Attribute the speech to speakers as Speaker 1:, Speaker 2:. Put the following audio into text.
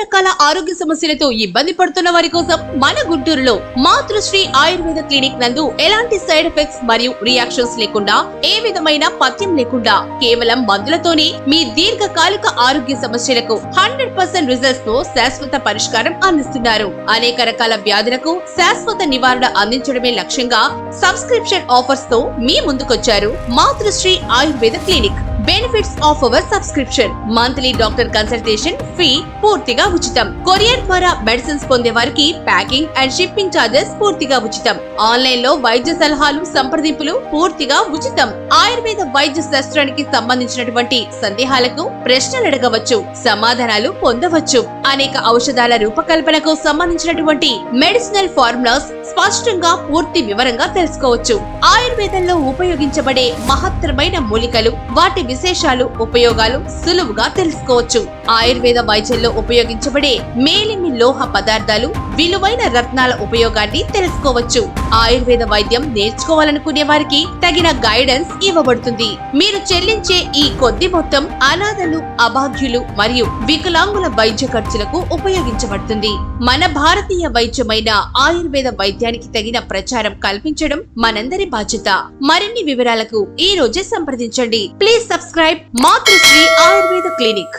Speaker 1: రకాల ఆరోగ్య సమస్యలతో ఇబ్బంది పడుతున్న వారి కోసం మన గుంటూరులో మాతృశ్రీ ఆయుర్వేద క్లినిక్ నందు ఎలాంటి సైడ్ ఎఫెక్ట్స్ మరియు రియాక్షన్స్ లేకుండా ఏ విధమైన పథ్యం లేకుండా కేవలం మందులతోనే మీ దీర్ఘకాలిక ఆరోగ్య సమస్యలకు హండ్రెడ్ పర్సెంట్ రిజల్ట్స్తో శాశ్వత పరిష్కారం అందిస్తున్నారు. అనేక రకాల వ్యాధులకు శాశ్వత నివారణ అందించడమే లక్ష్యంగా సబ్స్క్రిప్షన్ ఆఫర్స్తో మీ ముందుకొచ్చారు Matrusri Ayurveda clinic. Benefits of our subscription monthly doctor consultation fee పూర్తిగా ఉచితం. కొరియర్ ద్వారా మెడిసిన్స్ పొందే వారికి ప్యాకింగ్ అండ్ షిప్పింగ్ చార్జెస్ పూర్తిగా ఉచితం. ఆన్లైన్లో వైద్య సలహాలు సంప్రదింపులు పూర్తిగా ఉచితం. ఆయుర్వేద వైద్య శాస్త్రానికి సంబంధించినటువంటి సందేహాలకు ప్రశ్నలు అడగవచ్చు సమాధానాలు పొందవచ్చు. అనేక ఔషధాల రూపకల్పనకు సంబంధించినటువంటి మెడిసినల్ ఫార్ములాస్ స్పష్టంగా పూర్తి వివరంగా తెలుసుకోవచ్చు. ఆయుర్వేదంలో ఉపయోగించబడే మహత్తరమైన మూలికలు వాటి విశేషాలు ఉపయోగాలు సులువుగా తెలుసుకోవచ్చు. ఆయుర్వేద వైద్యంలో ఉపయోగించబడే మేలిమి లోహ పదార్థాలు విలువైన రత్నాల ఉపయోగాన్ని తెలుసుకోవచ్చు. ఆయుర్వేద వైద్యం నేర్చుకోవాలనుకునే వారికి తగిన గైడెన్స్ ఇవ్వబడుతుంది. మీరు చెల్లించే ఈ కొద్ది మొత్తం అనాథలు అభాగ్యులు మరియు వికలాంగుల వైద్య ఖర్చులకు ఉపయోగించబడుతుంది. మన భారతీయ వైద్యమైన ఆయుర్వేద వైద్యానికి తగిన ప్రచారం కల్పించడం మనందరి బాధ్యత. మరిన్ని వివరాలకు ఈ రోజే సంప్రదించండి. Please subscribe Matrushri Ayurveda clinic.